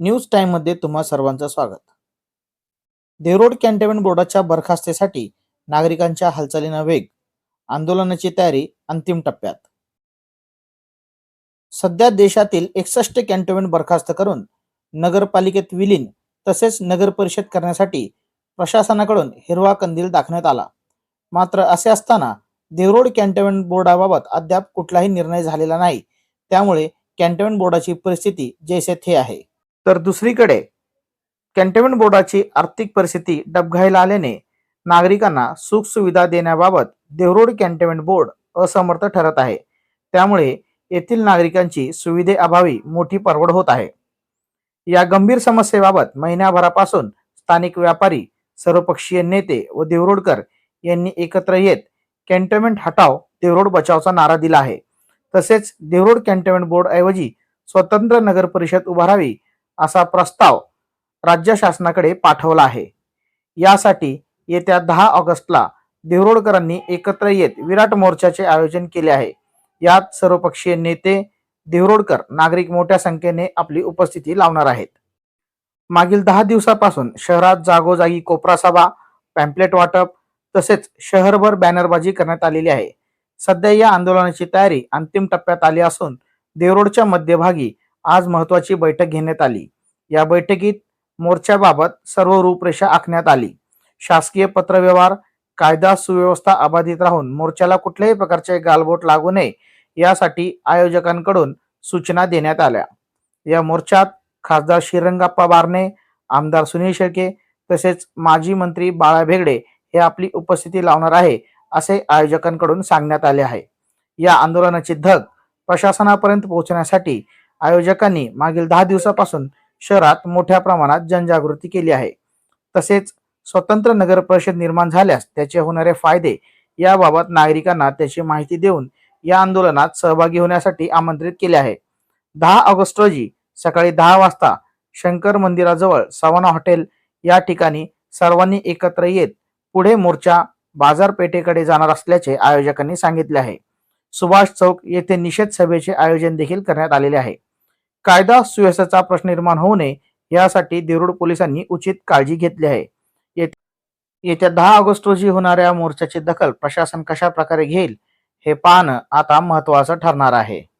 News टाइममध्ये तुम्हा सर्वांचं स्वागत. देवरोड कॅन्टोन्मेंट बोर्डाच्या बरखास्तीसाठी नागरिकांच्या हालचालींना वेग आंदोलनाची तयारी अंतिम टप्प्यात. सध्या देशातील एकसष्ट कॅन्टोन्मेंट बरखास्त करून नगरपालिकेत विलीन तसेच नगर परिषद करण्यासाठी प्रशासनाकडून हिरवा कंदील दाखवण्यात आला. मात्र असे असताना देवरोड कॅन्टोन्मेंट बोर्डाबाबत अद्याप कुठलाही निर्णय झालेला नाही. त्यामुळे कॅन्टोन्मेंट बोर्डाची परिस्थिती जैसे थे आहे. तर दुसरीकडे कॅन्टोन्मेंट बोर्डाची आर्थिक परिस्थिती डबघाईला आल्याने नागरिकांना सुख सुविधा देण्याबाबत देवरोड कॅन्टोन्मेंट बोर्ड असमर्थ ठरत आहे. त्यामुळे येथील नागरिकांची सुविधेअभावी मोठी परवड होत आहे. या गंभीर समस्येबाबत महिन्याभरापासून स्थानिक व्यापारी सर्वपक्षीय नेते व देवरोडकर यांनी एकत्र येत कॅन्टोन्मेंट हटाव देवरोड बचावचा नारा दिला आहे. तसेच देवरोड कॅन्टोन्मेंट बोर्ड ऐवजी स्वतंत्र नगर परिषद उभारावी असा प्रस्ताव राज्य शासनाकडे पाठवला आहे. यासाठी येत्या दहा ऑगस्टला देवरोडकरांनी एकत्र येत विराट मोर्चाचे आयोजन केले आहे. यात सर्वपक्षीय नेते देवरोडकर नागरिक मोठ्या संख्येने आपली उपस्थिती लावणार आहेत. मागील दहा दिवसापासून शहरात जागोजागी कोपरा सभा पॅम्पलेट वाटप तसेच शहरभर बॅनरबाजी करण्यात आलेली आहे. सध्या या आंदोलनाची तयारी अंतिम टप्प्यात आली असून देवरोडच्या मध्यभागी आज महत्वाची बैठक घेण्यात आली. या बैठकीत मोर्चाबाबत सर्व रूपरेषा आखण्यात आली. शासकीय पत्रव्यवहार कायदा सुव्यवस्था अबाधित राहून मोर्चाला कुठल्याही प्रकारचे गालबोट लागू नये यासाठी आयोजकांकडून सूचना देण्यात आल्या. या मोर्चात खासदार श्रीरंगाप्पा बारणे आमदार सुनील शेळके तसेच माजी मंत्री बाळा भेगडे हे आपली उपस्थिती लावणार आहे असे आयोजकांकडून सांगण्यात आले आहे. या आंदोलनाची धग प्रशासनापर्यंत पोहोचण्यासाठी आयोजकांनी मागील दहा दिवसापासून शहरात मोठ्या प्रमाणात जनजागृती केली आहे. तसेच स्वतंत्र नगर परिषद निर्माण झाल्यास त्याचे होणारे फायदे याबाबत नागरिकांना त्याची माहिती देऊन या आंदोलनात सहभागी होण्यासाठी आमंत्रित केले आहे. दहा ऑगस्ट रोजी सकाळी दहा वाजता शंकर मंदिराजवळ सवाना हॉटेल या ठिकाणी सर्वांनी एकत्र येत पुढे मोर्चा बाजारपेठेकडे जाणार असल्याचे आयोजकांनी सांगितले आहे. सुभाष चौक येथे निषेध सभेचे आयोजन देखील करण्यात आलेले आहे. कायदा सुव्यवस्थेचा प्रश्न निर्माण होऊ नये यासाठी देरूड पोलिसांनी उचित काळजी घेतली आहे. येत- येत्या दहा ऑगस्ट रोजी होणाऱ्या मोर्चाची दखल प्रशासन कशा प्रकारे घेईल हे पाहणं आता महत्वाचं ठरणार आहे.